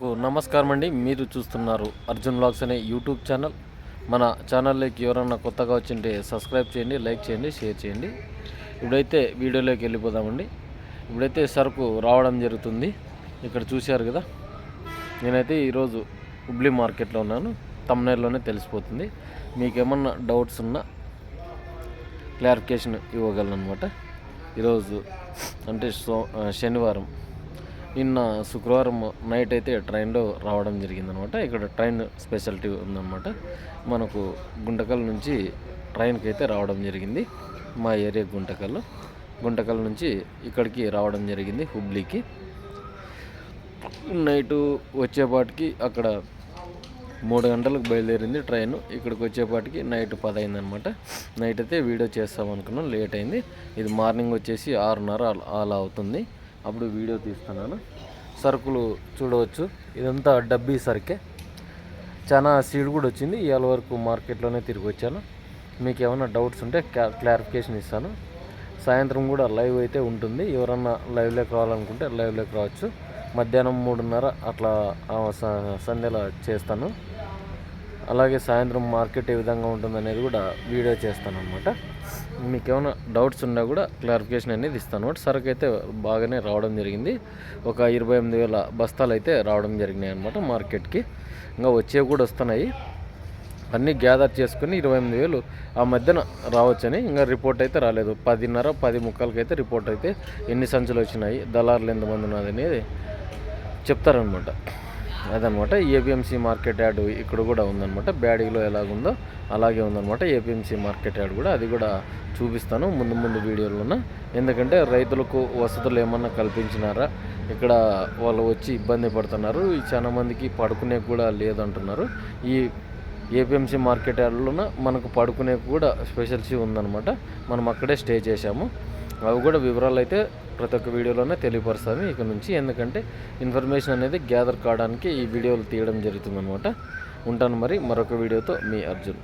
ప్రేక్షకులకు నమస్కారం అండి. మీరు చూస్తున్నారు అర్జున్ బ్లాగ్స్ అనే యూట్యూబ్ ఛానల్. మన ఛానల్లోకి ఎవరన్నా కొత్తగా వచ్చింటే సబ్స్క్రైబ్ చేయండి లైక్ చేయండి షేర్ చేయండి. ఇప్పుడైతే వీడియోలోకి వెళ్ళిపోదామండి. ఇప్పుడైతే సరుకు రావడం జరుగుతుంది. ఇక్కడ చూశారు కదా? నేనైతే ఈరోజు హుబ్లీ మార్కెట్లో ఉన్నాను. తమ్నేల్లోనే తెలిసిపోతుంది. మీకేమన్నా డౌట్స్ ఉన్నా క్లారిఫికేషన్ ఇవ్వగలను అనమాట ఈరోజు అంటే సో శనివారం. నిన్న శుక్రవారం నైట్ అయితే ట్రైన్లో రావడం జరిగిందనమాట. ఇక్కడ ట్రైన్ స్పెషాలిటీ ఉందన్నమాట మనకు గుంటకల్ నుంచి ట్రైన్కి అయితే రావడం జరిగింది. మా ఏరియా గుంటకల్. గుంటకల్ నుంచి ఇక్కడికి రావడం జరిగింది హుబ్లీకి. నైటు వచ్చేపాటికి అక్కడ మూడు గంటలకు బయలుదేరింది ట్రైన్. ఇక్కడికి వచ్చేపాటికి నైట్ పది అయిందనమాట నైట్ అయితే వీడియో చేస్తాం అనుకున్నాం లేట్ అయింది. ఇది మార్నింగ్ వచ్చేసి ఆరున్నర అలా- అలా అవుతుంది. అప్పుడు వీడియో తీస్తున్నాను. సరుకులు చూడవచ్చు. ఇదంతా డబ్బీ సరుకే. చాలా సీడ్ కూడా వచ్చింది. ఇవాళ వరకు మార్కెట్లోనే తిరిగి వచ్చాను. మీకు ఏమైనా డౌట్స్ ఉంటే క్లా- క్లారిఫికేషన్ ఇస్తాను. సాయంత్రం కూడా లైవ్ అయితే ఉంటుంది. ఎవరన్నా లైవ్లోకి రావాలనుకుంటే లైవ్లోకి రావచ్చు. మధ్యాహ్నం మూడున్నర అట్లా స- సంధ్యలో చేస్తాను. అలాగే సాయంత్రం మార్కెట్ ఏ విధంగా ఉంటుందనేది కూడా వీడియో చేస్తాను అనమాట మీకు ఏమైనా డౌట్స్ ఉన్నా కూడా క్లారిఫికేషన్ అనేది ఇస్తాను. అనమాట సరుకు అయితే బాగానే రావడం జరిగింది. ఒక ఇరవై ఎనిమిది వేల బస్తాలు అయితే రావడం జరిగినాయి అనమాట మార్కెట్కి. ఇంకా వచ్చేవి కూడా వస్తున్నాయి. అన్నీ గ్యాదర్ చేసుకుని ఇరవై ఎనిమిది వేలు ఆ మధ్యన రావచ్చని ఇంకా రిపోర్ట్ అయితే రాలేదు. పదిన్నర పది ముక్కలకి అయితే రిపోర్ట్ అయితే ఎన్ని సంచులు వచ్చినాయి దళారులు ఎంతమంది ఉన్నది అనేది చెప్తారనమాట అదనమాట. ఏపీఎంసీ మార్కెట్ యార్డ్ ఇక్కడ కూడా ఉందన్నమాట బ్యాడీలో ఎలాగుందో అలాగే ఉందన్నమాట ఏపీఎంసీ మార్కెట్ యార్డ్ కూడా అది కూడా చూపిస్తాను ముందు ముందు వీడియోలోన. ఎందుకంటే రైతులకు వసతులు ఏమన్నా కల్పించినారా? ఇక్కడ వాళ్ళు వచ్చి ఇబ్బంది పడుతున్నారు. చాలామందికి చాలా మందికి పడుకునే కూడా లేదంటున్నారు. ఈ ఏపీఎంసీ మార్కెట్ యార్డ్లోన మనకు పడుకునే కూడా స్పెషల్సీ ఉందనమాట. మనం అక్కడే స్టే చేశాము. అవి కూడా వివరాలు అయితే ప్రతి ఒక్క వీడియోలోనే తెలియపరుస్తాను. ఇక నుంచి ఎందుకంటే ఇన్ఫర్మేషన్ అనేది గ్యాదర్ కావడానికి ఈ వీడియోలు తీయడం జరుగుతుందన్నమాట. ఉంటాను మరి మరొక వీడియోతో మీ అర్జున్.